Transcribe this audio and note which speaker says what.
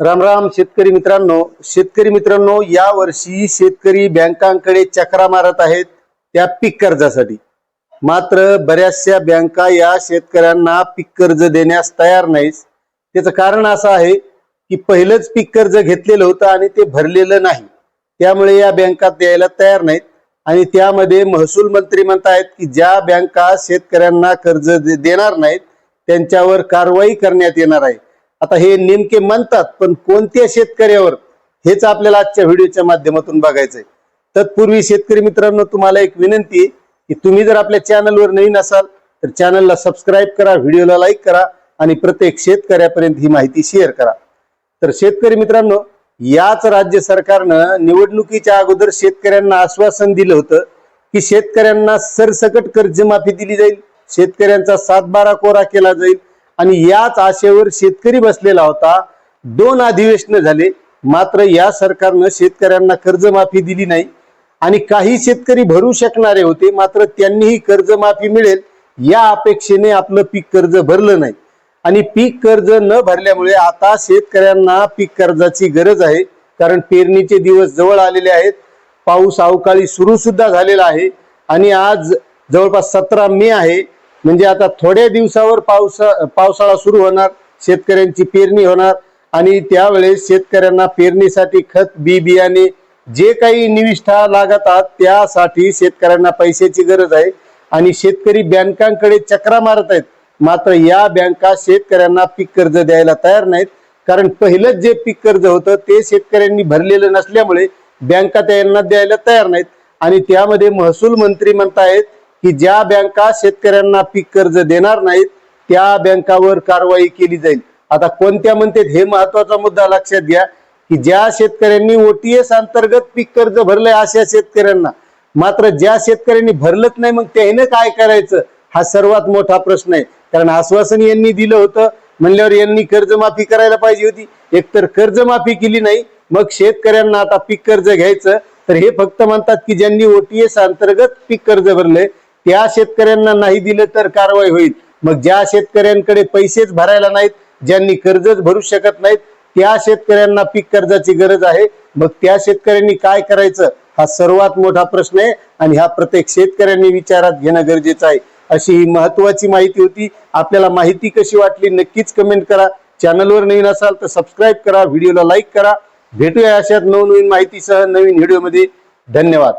Speaker 1: राम राम शेतकरी मित्रांनो. शेतकरी मित्रांनो या वर्षी शेतकरी बँकांकडे चक्रा मारत आहेत त्या पीक कर्जासाठी. मात्र बऱ्याचशा बँका या शेतकऱ्यांना पीक कर्ज देण्यास तयार नाहीत. त्याचं कारण असं आहे की पहिलंच पीक कर्ज घेतलेलं होतं आणि ते भरलेलं नाही. त्यामुळे या बँका द्यायला तयार नाहीत. आणि त्यामध्ये महसूल मंत्री म्हणतायत की ज्या बँका शेतकऱ्यांना कर्ज देणार नाहीत त्यांच्यावर कारवाई करण्यात येणार आहे. आता हे नेमके म्हणतात पण कोणत्या शेतकऱ्यावर? हेच आपल्याला आजच्या व्हिडिओच्या माध्यमातून बघायचंय. तत्पूर्वी शेतकरी मित्रांनो तुम्हाला एक विनंती आहे की तुम्ही जर आपल्या चॅनलवर नवीन असाल तर चॅनलला सबस्क्राईब करा व्हिडिओला लाईक करा आणि प्रत्येक शेतकऱ्यापर्यंत ही माहिती शेअर करा. तर शेतकरी मित्रांनो याच राज्य सरकारनं निवडणुकीच्या अगोदर शेतकऱ्यांना आश्वासन दिलं होतं की शेतकऱ्यांना सरसकट कर्जमाफी दिली जाईल शेतकऱ्यांचा सातबारा कोरा केला जाईल आणि याच आशेवर शेतकरी बसलेला होता. दोन अधिवेशन झाले. मात्र या सरकारनं शेतकऱ्यांना कर्जमाफी दिली नाही. आणि काही शेतकरी भरू शकणारे होते. मात्र त्यांनीही कर्जमाफी मिळेल. या अपेक्षेने आपलं पीक कर्ज भरलं नाही. आणि पीक कर्ज न भरल्यामुळे आता शेतकऱ्यांना पीक कर्जाची गरज आहे. कारण पेरणीचे दिवस जवळ आलेले आहेत. पाऊस अवकाळी सुरू सुद्धा झालेला आहे. आणि आज जवळपास सतरा मे आहे. म्हणजे आता थोड्या दिवसावर पावसा पावसाळा सुरू होणार शेतकऱ्यांची पेरणी होणार आणि त्यावेळेस शेतकऱ्यांना पेरणीसाठी खत बी बियाणे जे काही निविष्ठा लागतात त्यासाठी शेतकऱ्यांना पैशाची गरज आहे. आणि शेतकरी बँकांकडे चक्रा मारत आहेत. मात्र या बँका शेतकऱ्यांना पीक कर्ज द्यायला तयार नाहीत. कारण पहिलंच जे पीक कर्ज होतं ते शेतकऱ्यांनी भरलेलं नसल्यामुळे बँका त्यांना द्यायला तयार नाहीत. आणि त्यामध्ये महसूल मंत्री म्हणतायत की ज्या बँका शेतकऱ्यांना पीक कर्ज देणार नाहीत त्या बँकावर कारवाई केली जाईल. आता कोणत्या म्हणतात हे महत्त्वाचा मुद्दा लक्षात घ्या की ज्या शेतकऱ्यांनी ओटीएस अंतर्गत पीक कर्ज भरलंय अशा शेतकऱ्यांना मात्र ज्या शेतकऱ्यांनी भरलंच नाही मग त्याने काय करायचं? हा सर्वात मोठा प्रश्न आहे. कारण आश्वासन यांनी दिलं होतं म्हणल्यावर यांनी कर्जमाफी करायला पाहिजे होती. एकतर कर्जमाफी केली नाही मग शेतकऱ्यांना आता पीक कर्ज घ्यायचं. तर हे फक्त म्हणतात की ज्यांनी ओटीएस अंतर्गत पीक कर्ज भरले त्या शेतकऱ्यांना नाही दिलं तर कारवाई होईल. मग ज्या शेतकऱ्यांकडे पैसेच भरायला नाहीत ज्यांनी कर्जच भरू शकत नाहीत त्या शेतकऱ्यांना पीक कर्जाची गरज आहे. मग त्या शेतकऱ्यांनी काय करायचं? हा सर्वात मोठा प्रश्न आहे आणि हा प्रत्येक शेतकऱ्यांनी विचारात घेणं गरजेचं आहे. अशी ही महत्वाची माहिती होती. आपल्याला माहिती कशी वाटली नक्कीच कमेंट करा. चॅनलवर नवीन असाल तर सबस्क्राईब करा व्हिडिओला लाईक करा. भेटूया अशात नवनवीन माहितीसह नवीन व्हिडिओमध्ये. धन्यवाद.